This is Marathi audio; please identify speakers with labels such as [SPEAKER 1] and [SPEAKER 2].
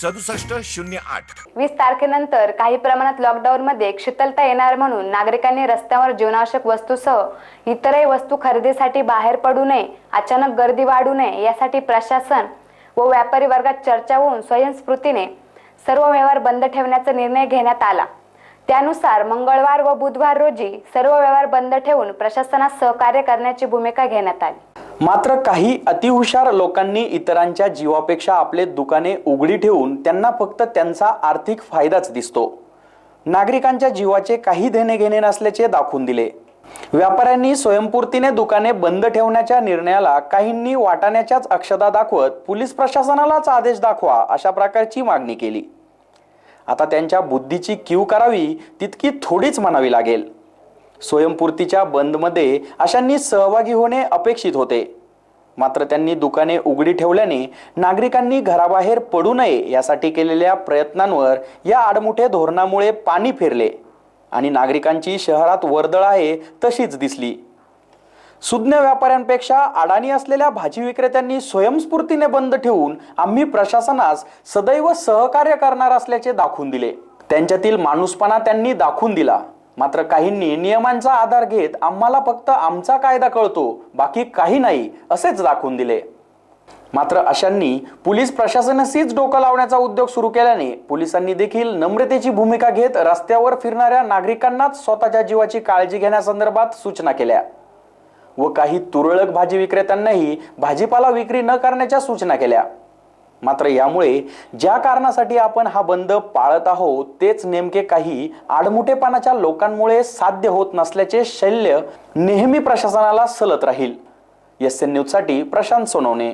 [SPEAKER 1] सदुसष्ट शून्य आठ.
[SPEAKER 2] वीस तारखेनंतर काही प्रमाणात लॉकडाऊनमध्ये शीतलता येणार म्हणून नागरिकांनी रस्त्यावर जीवनावश्यक वस्तूसह इतरही वस्तू खरेदीसाठी बाहेर पडू नये अचानक गर्दी वाढू नये यासाठी प्रशासन व व्यापारी वर्गात चर्चा होऊन स्वयंस्फूर्तीने सर्व व्यवहार बंद ठेवण्याचा निर्णय घेण्यात आला. त्यानुसार मंगळवार व बुधवार रोजी सर्व व्यवहार बंद ठेवून प्रशासनास सहकार्य करण्याची भूमिका घेण्यात आली.
[SPEAKER 3] मात्र काही अतिहुशार लोकांनी इतरांच्या जीवापेक्षा आपले दुकाने उघडी ठेवून त्यांना फक्त त्यांचा आर्थिक फायदाच दिसतो. नागरिकांच्या जीवाचे काही देणे घेणे नसल्याचे दाखवून दिले. व्यापाऱ्यांनी स्वयंपूर्तीने दुकाने बंद ठेवण्याच्या निर्णयाला काहींनी वाटाण्याच्याच अक्षता दाखवत पोलीस प्रशासनालाच आदेश दाखवा अशा प्रकारची मागणी केली. आता त्यांच्या बुद्धीची कीव करावी तितकी थोडीच म्हणावी लागेल. स्वयंपूर्तीच्या बंदमध्ये अशांनी सहभागी होणे अपेक्षित होते. मात्र त्यांनी दुकाने उघडी ठेवल्याने नागरिकांनी घराबाहेर पडू नये यासाठी केलेल्या प्रयत्नांवर या आडमुठे धोरणामुळे पाणी फिरले आणि नागरिकांची शहरात वर्दळ आहे तशीच दिसली. सुज्ञ व्यापाऱ्यांपेक्षा अडाणी असलेल्या भाजी विक्रेत्यांनी स्वयंस्फूर्तीने बंद ठेवून आम्ही प्रशासनास सदैव सहकार्य करणार असल्याचे दाखवून दिले. त्यांच्यातील माणूसपणा त्यांनी दाखवून दिला. मात्र काहींनी नियमांचा आधार घेत आम्हाला फक्त आमचा कायदा कळतो बाकी काही नाही असेच दाखवून दिले. मात्र अशांनी पोलीस प्रशासनाशीच डोकं लावण्याचा उद्योग सुरू केल्याने पोलिसांनी देखील नम्रतेची भूमिका घेत रस्त्यावर फिरणाऱ्या नागरिकांनाच स्वतःच्या जीवाची काळजी घेण्यासंदर्भात सूचना केल्या. व काही तुरळक भाजी विक्रेत्यांनाही भाजीपाला विक्री न करण्याच्या सूचना केल्या. मात्र यामुळे ज्या कारणासाठी आपण हा बंद पाळत आहोत तेच नेमके काही आडमुठेपणाच्या लोकांमुळे साध्य होत नसल्याचे शल्य नेहमी प्रशासनाला सलत राहील. एस एन न्यूजसाठी प्रशांत सोनवणे.